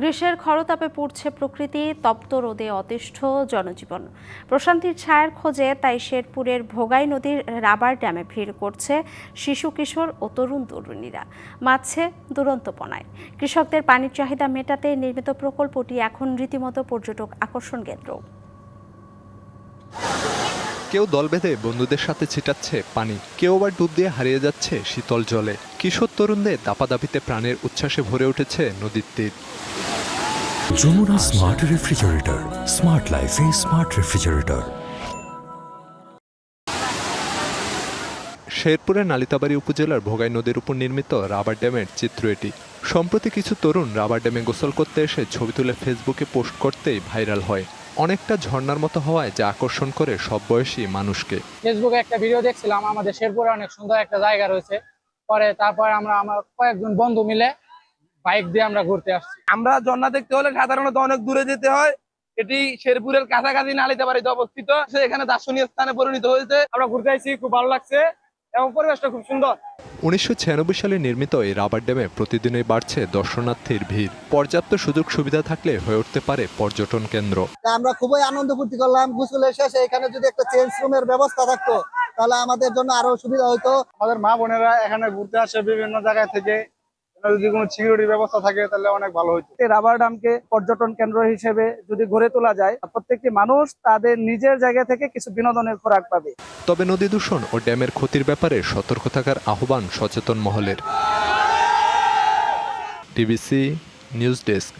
গ্রীষ্মের খরতাপে পুড়ছে প্রকৃতি, তপ্ত রোদে অতিষ্ঠ জনজীবন। প্রশান্তির ছায়ার খোঁজে তাই শেরপুরের ভোগাই নদীর রাবার ড্যামে ভিড় করছে শিশু, কিশোর ও তরুণ তরুণীরা। মাছে দুরন্তপনায়। কৃষকদের পানির চাহিদা মেটাতে নির্মিত প্রকল্পটি এখন রীতিমতো পর্যটক আকর্ষণ কেন্দ্র। কেউ দল বেঁধে বন্ধুদের সাথে ছিটাচ্ছে পানি, কেউ আবার ডুব দিয়ে হারিয়ে যাচ্ছে শীতল জলে। কিশোর তরুণদের দাপাদাপিতে প্রাণের উচ্ছ্বাসে ভরে উঠেছে নদীর তীর। যমুনা স্মার্ট রেফ্রিজারেটর স্মার্ট লাইফে স্মার্ট রেফ্রিজারেটর শেরপুরের নালিতাবাড়ি উপজেলার ভোগাই নদীর উপর নির্মিত রাবার ড্যামের চিত্র এটি। সম্প্রতি কিছু তরুণ রাবার ড্যামে গোসল করতে এসে ছবি তুলে ফেসবুকে পোস্ট করতেই ভাইরাল হয়। অনেকটা ঝর্ণার মতো হওয়ায় যা আকর্ষণ করে সব বয়সী মানুষকে। ফেসবুকে একটা ভিডিও দেখছিলাম আমাদের শেরপুরে অনেক সুন্দর একটা জায়গা রয়েছে। পরে তারপর আমরা আমার কয়েকজন বন্ধু মিলে বাইক দিয়ে আমরা ঘুরতে আসছি। আমরা ঝর্ণা দেখতে হলে সাধারণত অনেক দূরে যেতে হয়। এটি শেরপুরের কাছাকাছি নালিতে বাড়িতে অবস্থিত। সে এখানে দার্শনীয় স্থানে পরিণত হয়েছে। আমরা ঘুরতে আসছি খুব ভালো লাগছে এবং পরিবেশটা খুব সুন্দর। উনিশশো সালে নির্মিত এই রাবার ড্যামে প্রতিদিনই বাড়ছে দর্শনার্থীর ভিড়। পর্যাপ্ত সুযোগ সুবিধা থাকলে হয়ে উঠতে পারে পর্যটন কেন্দ্র। তা আমরা খুবই আনন্দ ফুর্তি করলাম। গোসলের শেষে এখানে যদি একটা চেঞ্জ রুমের ব্যবস্থা থাকতো তাহলে আমাদের জন্য আরও সুবিধা হতো। আমাদের মা বোনেরা এখানে ঘুরতে আসে বিভিন্ন জায়গা থেকে। যদি কোনো সিকিউরিটির ব্যবস্থা থাকে তাহলে অনেক ভালো হতো রাবার ডামকে পর্যটন কেন্দ্র হিসেবে যদি গড়ে তোলা যায় প্রত্যেকটি মানুষ তাদের নিজের জায়গা থেকে কিছু বিনোদনের খোরাক পাবে। তবে নদী দূষণ ও ড্যামের ক্ষতির ব্যাপারে সতর্ক থাকার আহ্বান সচেতন মহলের। TBC news desk.